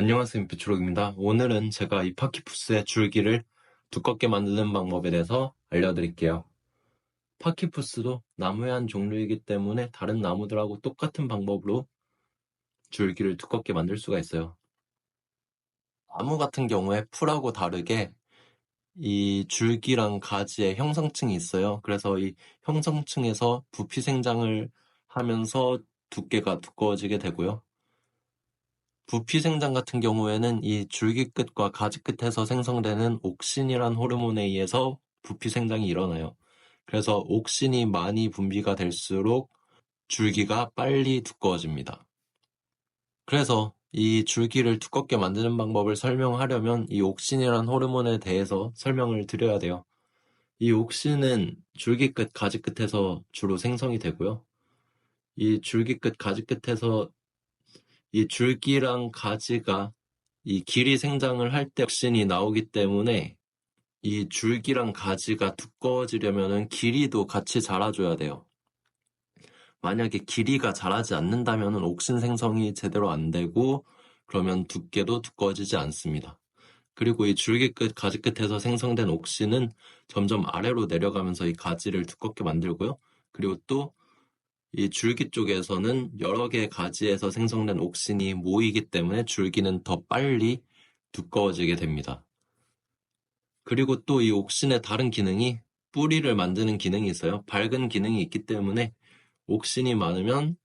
안녕하세요. 비추록입니다. 오늘은 제가 이 파키푸스의 줄기를 두껍게 만드는 방법에 대해서 알려드릴게요. 파키푸스도 나무의 한 종류이기 때문에 다른 나무들하고 똑같은 방법으로 줄기를 두껍게 만들 수가 있어요. 나무 같은 경우에 풀하고 다르게 이 줄기랑 가지에 형성층이 있어요. 그래서 이 형성층에서 부피 생장을 하면서 두께가 두꺼워지게 되고요. 부피 생장 같은 경우에는 이 줄기 끝과 가지 끝에서 생성되는 옥신이란 호르몬에 의해서 부피 생장이 일어나요. 그래서 옥신이 많이 분비가 될수록 줄기가 빨리 두꺼워집니다. 그래서 이 줄기를 두껍게 만드는 방법을 설명하려면 이 옥신이란 호르몬에 대해서 설명을 드려야 돼요. 이 옥신은 줄기 끝, 가지 끝에서 주로 생성이 되고요. 이 줄기 끝, 가지 끝에서 이 줄기랑 가지가 이 길이 생장을 할때 옥신이 나오기 때문에 이 줄기랑 가지가 두꺼워지려면은 길이도 같이 자라줘야 돼요. 만약에 길이가 자라지 않는다면 옥신 생성이 제대로 안 되고 그러면 두께도 두꺼워지지 않습니다. 그리고 이 줄기 끝, 가지 끝에서 생성된 옥신은 점점 아래로 내려가면서 이 가지를 두껍게 만들고요. 그리고 또 이 줄기 쪽에서는 여러 개의 가지에서 생성된 옥신이 모이기 때문에 줄기는 더 빨리 두꺼워지게 됩니다. 그리고 또 이 옥신의 다른 기능이 뿌리를 만드는 기능이 있어요. 밝은 기능이 있기 때문에 옥신이 많으면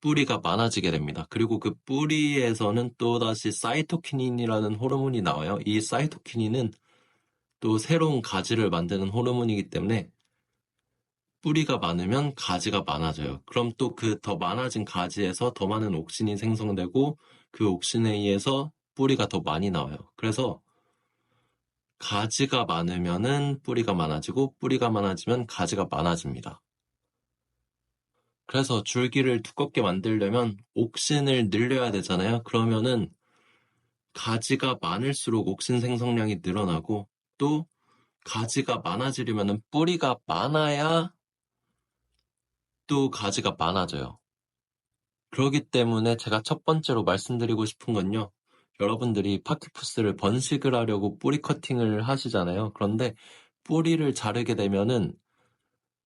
뿌리가 많아지게 됩니다. 그리고 그 뿌리에서는 또다시 사이토키닌이라는 호르몬이 나와요. 이 사이토키닌은 또 새로운 가지를 만드는 호르몬이기 때문에 뿌리가 많으면 가지가 많아져요. 그럼 또 그 더 많아진 가지에서 더 많은 옥신이 생성되고 그 옥신에 의해서 뿌리가 더 많이 나와요. 그래서 가지가 많으면은 뿌리가 많아지고 뿌리가 많아지면 가지가 많아집니다. 그래서 줄기를 두껍게 만들려면 옥신을 늘려야 되잖아요. 그러면은 가지가 많을수록 옥신 생성량이 늘어나고 또 가지가 많아지려면 뿌리가 많아야 또 가지가 많아져요. 그렇기 때문에 제가 첫 번째로 말씀드리고 싶은 건요. 여러분들이 파키푸스를 번식을 하려고 뿌리 커팅을 하시잖아요. 그런데 뿌리를 자르게 되면은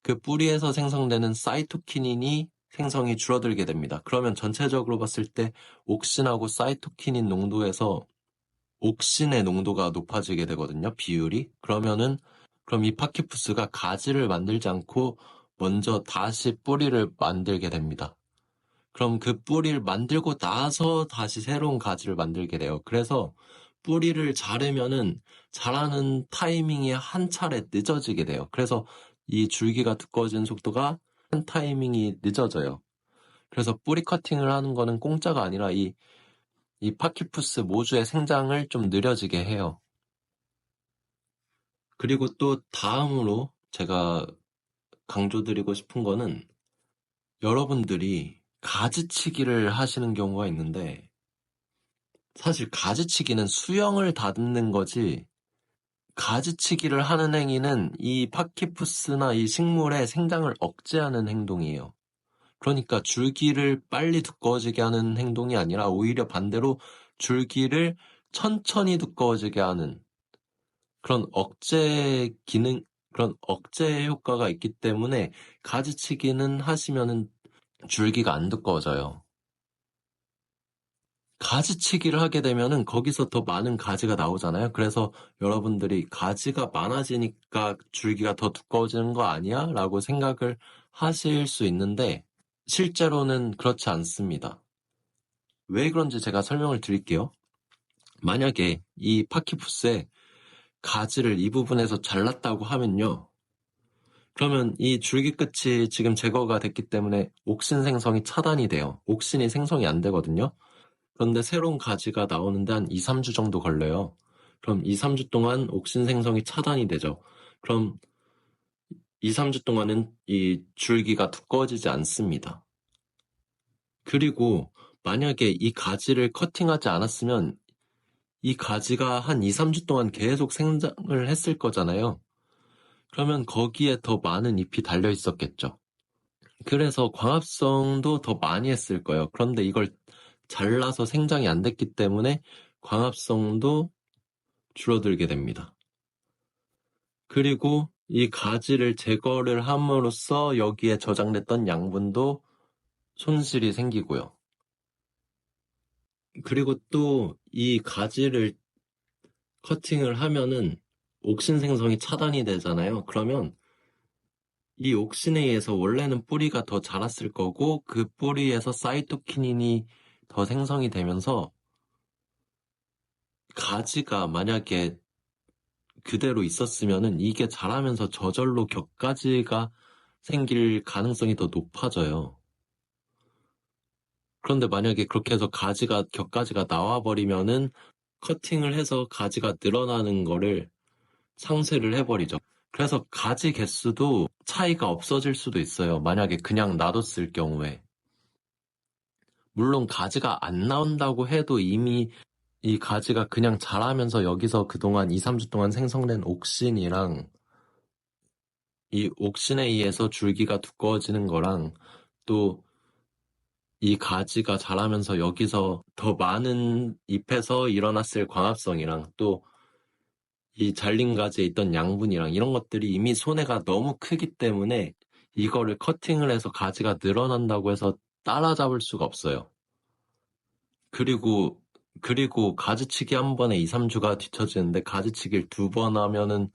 그 뿌리에서 생성되는 사이토키닌이 생성이 줄어들게 됩니다. 그러면 전체적으로 봤을 때 옥신하고 사이토키닌 농도에서 옥신의 농도가 높아지게 되거든요. 비율이. 그러면은 그럼 이 파키푸스가 가지를 만들지 않고 먼저 다시 뿌리를 만들게 됩니다. 그럼 그 뿌리를 만들고 나서 다시 새로운 가지를 만들게 돼요. 그래서 뿌리를 자르면은 자라는 타이밍이 한 차례 늦어지게 돼요. 그래서 이 줄기가 두꺼워지는 속도가 한 타이밍이 늦어져요. 그래서 뿌리 커팅을 하는 거는 공짜가 아니라 이, 이 파키푸스 모주의 생장을 좀 느려지게 해요. 그리고 또 다음으로 제가 강조드리고 싶은 거는 여러분들이 가지치기를 하시는 경우가 있는데 사실 가지치기는 수영을 다듬는 거지 가지치기를 하는 행위는 이 파키푸스나 이 식물의 생장을 억제하는 행동이에요. 그러니까 줄기를 빨리 두꺼워지게 하는 행동이 아니라 오히려 반대로 줄기를 천천히 두꺼워지게 하는 그런 억제 기능, 그런 억제 효과가 있기 때문에 가지치기는 하시면은 줄기가 안 두꺼워져요. 가지치기를 하게 되면은 거기서 더 많은 가지가 나오잖아요. 그래서 여러분들이 가지가 많아지니까 줄기가 더 두꺼워지는 거 아니야? 라고 생각을 하실 수 있는데 실제로는 그렇지 않습니다. 왜 그런지 제가 설명을 드릴게요. 만약에 이 파키푸스에 가지를 이 부분에서 잘랐다고 하면요. 그러면 이 줄기 끝이 지금 제거가 됐기 때문에 옥신 생성이 차단이 돼요. 옥신이 생성이 안 되거든요. 그런데 새로운 가지가 나오는데 한 2, 3주 정도 걸려요. 그럼 2, 3주 동안 옥신 생성이 차단이 되죠. 그럼 2, 3주 동안은 이 줄기가 두꺼워지지 않습니다. 그리고 만약에 이 가지를 커팅하지 않았으면 이 가지가 한 2, 3주 동안 계속 생장을 했을 거잖아요. 그러면 거기에 더 많은 잎이 달려 있었겠죠. 그래서 광합성도 더 많이 했을 거예요. 그런데 이걸 잘라서 생장이 안 됐기 때문에 광합성도 줄어들게 됩니다. 그리고 이 가지를 제거를 함으로써 여기에 저장됐던 양분도 손실이 생기고요. 그리고 또 이 가지를 커팅을 하면은 옥신 생성이 차단이 되잖아요. 그러면 이 옥신에 의해서 원래는 뿌리가 더 자랐을 거고 그 뿌리에서 사이토키닌이 더 생성이 되면서 가지가 만약에 그대로 있었으면은 이게 자라면서 저절로 격가지가 생길 가능성이 더 높아져요. 그런데 만약에 그렇게 해서 가지가 격가지가 나와 버리면은 커팅을 해서 가지가 늘어나는 거를 상쇄를 해버리죠. 그래서 가지 개수도 차이가 없어질 수도 있어요. 만약에 그냥 놔뒀을 경우에. 물론 가지가 안 나온다고 해도 이미 이 가지가 그냥 자라면서 여기서 그동안 2, 3주 동안 생성된 옥신이랑 이 옥신에 의해서 줄기가 두꺼워지는 거랑 또 이 가지가 자라면서 여기서 더 많은 잎에서 일어났을 광합성이랑 또 이 잘린 가지에 있던 양분이랑 이런 것들이 이미 손해가 너무 크기 때문에 이거를 커팅을 해서 가지가 늘어난다고 해서 따라잡을 수가 없어요. 그리고 그리고 가지치기 한 번에 2, 3주가 뒤처지는데 가지치기를 두 번 하면은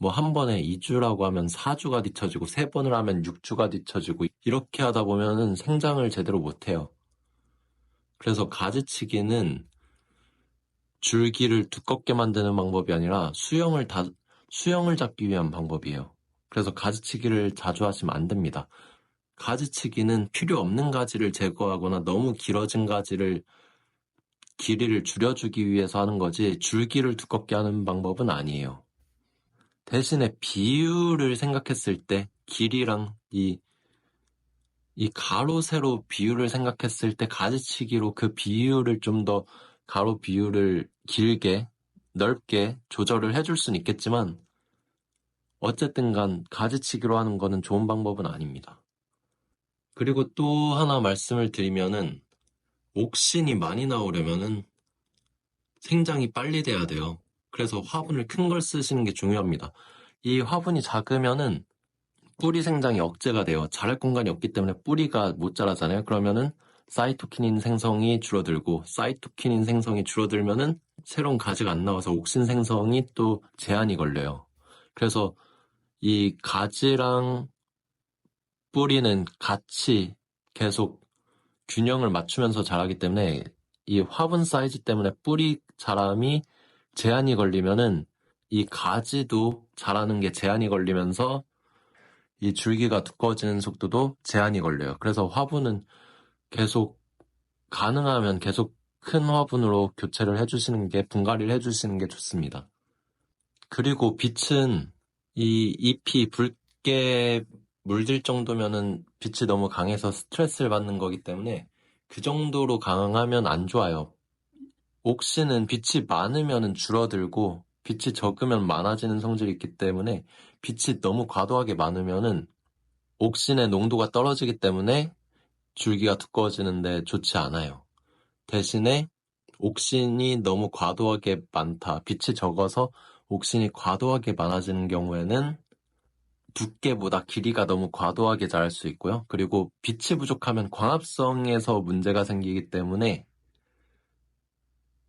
뭐 한 번에 2주라고 하면 4주가 뒤처지고 세 번을 하면 6주가 뒤처지고 이렇게 하다 보면은 생장을 제대로 못 해요. 그래서 가지치기는 줄기를 두껍게 만드는 방법이 아니라 수영을 다 수영을 잡기 위한 방법이에요. 그래서 가지치기를 자주 하시면 안 됩니다. 가지치기는 필요 없는 가지를 제거하거나 너무 길어진 가지를 길이를 줄여주기 위해서 하는 거지 줄기를 두껍게 하는 방법은 아니에요. 대신에 비율을 생각했을 때 길이랑 이, 이 가로 세로 비율을 생각했을 때 가지치기로 그 비율을 좀 더 가로 비율을 길게 넓게 조절을 해줄 수는 있겠지만 어쨌든 간 가지치기로 하는 거는 좋은 방법은 아닙니다. 그리고 또 하나 말씀을 드리면은 옥신이 많이 나오려면은 생장이 빨리 돼야 돼요. 그래서 화분을 큰 걸 쓰시는 게 중요합니다. 이 화분이 작으면은 뿌리 생장이 억제가 돼요. 자랄 공간이 없기 때문에 뿌리가 못 자라잖아요. 그러면은 사이토키닌 생성이 줄어들고 사이토키닌 생성이 줄어들면은 새로운 가지가 안 나와서 옥신 생성이 또 제한이 걸려요. 그래서 이 가지랑 뿌리는 같이 계속 균형을 맞추면서 자라기 때문에 이 화분 사이즈 때문에 뿌리 자람이 제한이 걸리면은 이 가지도 자라는 게 제한이 걸리면서 이 줄기가 두꺼워지는 속도도 제한이 걸려요. 그래서 화분은 계속 가능하면 계속 큰 화분으로 교체를 해주시는 게 분갈이를 해주시는 게 좋습니다. 그리고 빛은 이 잎이 붉게 물들 정도면은 빛이 너무 강해서 스트레스를 받는 거기 때문에 그 정도로 강하면 안 좋아요. 옥신은 빛이 많으면 줄어들고 빛이 적으면 많아지는 성질이 있기 때문에 빛이 너무 과도하게 많으면은 옥신의 농도가 떨어지기 때문에 줄기가 두꺼워지는데 좋지 않아요. 대신에 옥신이 너무 과도하게 많다. 빛이 적어서 옥신이 과도하게 많아지는 경우에는 두께보다 길이가 너무 과도하게 자랄 수 있고요. 그리고 빛이 부족하면 광합성에서 문제가 생기기 때문에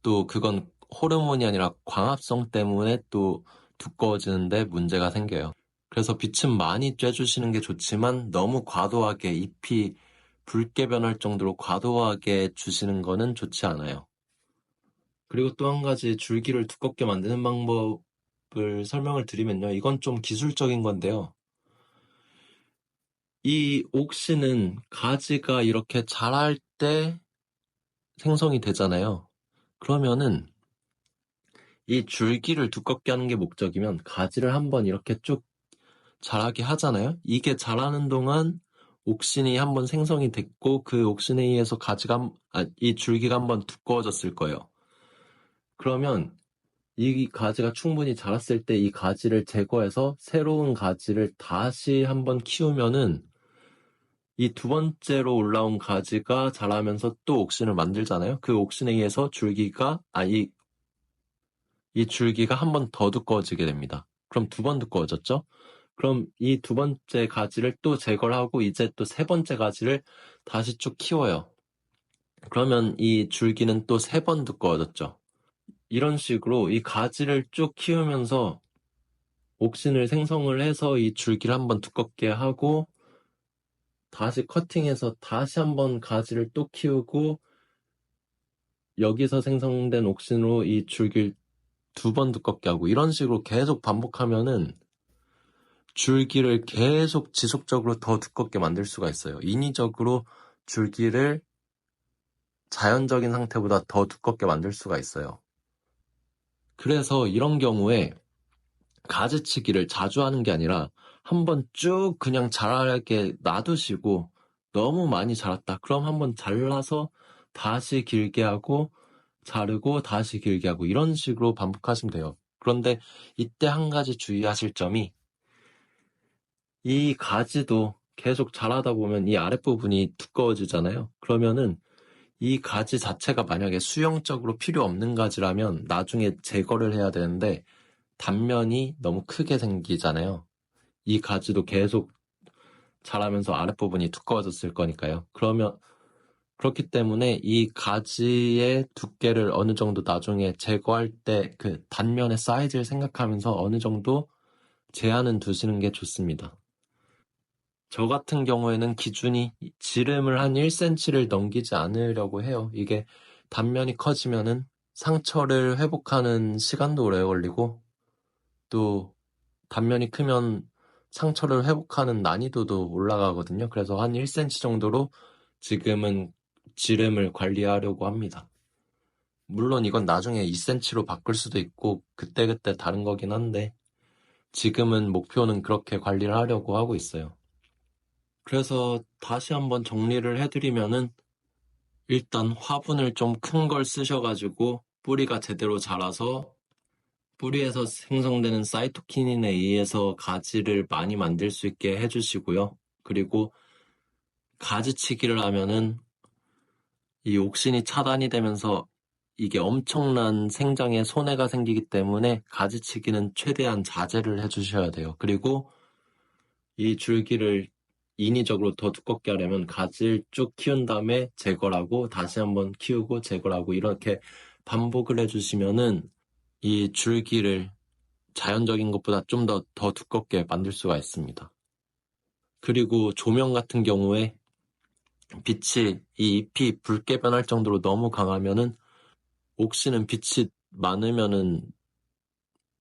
또 그건 호르몬이 아니라 광합성 때문에 또 두꺼워지는데 문제가 생겨요. 그래서 빛은 많이 쬐주시는 게 좋지만 너무 과도하게 잎이 붉게 변할 정도로 과도하게 주시는 거는 좋지 않아요. 그리고 또 한 가지 줄기를 두껍게 만드는 방법 을 설명을 드리면요. 이건 좀 기술적인 건데요. 이 옥시는 가지가 이렇게 자랄 때 생성이 되잖아요. 그러면은 이 줄기를 두껍게 하는 게 목적이면 가지를 한번 이렇게 쭉 자라게 하잖아요. 이게 자라는 동안 옥신이 한번 생성이 됐고 그 옥신에 의해서 가지가 아, 이 줄기가 한번 두꺼워졌을 거예요. 그러면 이 가지가 충분히 자랐을 때 이 가지를 제거해서 새로운 가지를 다시 한번 키우면은 이 두 번째로 올라온 가지가 자라면서 또 옥신을 만들잖아요. 그 옥신에 의해서 줄기가, 아, 이, 이 줄기가 한 번 더 두꺼워지게 됩니다. 그럼 두 번 두꺼워졌죠? 그럼 이 두 번째 가지를 또 제거를 하고 이제 또 세 번째 가지를 다시 쭉 키워요. 그러면 이 줄기는 또 세 번 두꺼워졌죠. 이런 식으로 이 가지를 쭉 키우면서 옥신을 생성을 해서 이 줄기를 한번 두껍게 하고 다시 커팅해서 다시 한번 가지를 또 키우고 여기서 생성된 옥신으로 이 줄기를 두 번 두껍게 하고 이런 식으로 계속 반복하면은 줄기를 계속 지속적으로 더 두껍게 만들 수가 있어요. 인위적으로 줄기를 자연적인 상태보다 더 두껍게 만들 수가 있어요. 그래서 이런 경우에 가지치기를 자주 하는 게 아니라 한번 쭉 그냥 자라게 놔두시고 너무 많이 자랐다. 그럼 한번 잘라서 다시 길게 하고 자르고 다시 길게 하고 이런 식으로 반복하시면 돼요. 그런데 이때 한 가지 주의하실 점이 이 가지도 계속 자라다 보면 이 아랫부분이 두꺼워지잖아요. 그러면은 이 가지 자체가 만약에 수영적으로 필요 없는 가지라면 나중에 제거를 해야 되는데 단면이 너무 크게 생기잖아요. 이 가지도 계속 자라면서 아랫부분이 두꺼워졌을 거니까요. 그러면 그렇기 때문에 이 가지의 두께를 어느 정도 나중에 제거할 때 그 단면의 사이즈를 생각하면서 어느 정도 제한은 두시는 게 좋습니다. 저 같은 경우에는 기준이 지름을 한 1cm를 넘기지 않으려고 해요. 이게 단면이 커지면은 상처를 회복하는 시간도 오래 걸리고 또 단면이 크면 상처를 회복하는 난이도도 올라가거든요. 그래서 한 1cm 정도로 지금은 지름을 관리하려고 합니다. 물론 이건 나중에 2cm로 바꿀 수도 있고 그때그때 다른 거긴 한데 지금은 목표는 그렇게 관리를 하려고 하고 있어요. 그래서 다시 한번 정리를 해드리면은 일단 화분을 좀 큰 걸 쓰셔가지고 뿌리가 제대로 자라서 뿌리에서 생성되는 사이토키닌에 의해서 가지를 많이 만들 수 있게 해주시고요. 그리고 가지치기를 하면은 이 옥신이 차단이 되면서 이게 엄청난 생장에 손해가 생기기 때문에 가지치기는 최대한 자제를 해주셔야 돼요. 그리고 이 줄기를 인위적으로 더 두껍게 하려면 가지를 쭉 키운 다음에 제거를 하고 다시 한번 키우고 제거를 하고 이렇게 반복을 해주시면은 이 줄기를 자연적인 것보다 좀 더 더 두껍게 만들 수가 있습니다. 그리고 조명 같은 경우에 빛이 이 잎이 붉게 변할 정도로 너무 강하면은 옥시는 빛이 많으면은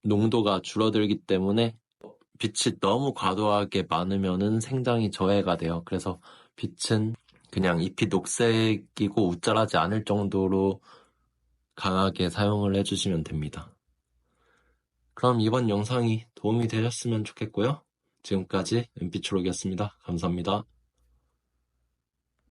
농도가 줄어들기 때문에 빛이 너무 과도하게 많으면은 생장이 저해가 돼요. 그래서 빛은 그냥 잎이 녹색이고 우짤하지 않을 정도로 강하게 사용을 해주시면 됩니다. 그럼 이번 영상이 도움이 되셨으면 좋겠고요. 지금까지 은빛초록이었습니다. 감사합니다.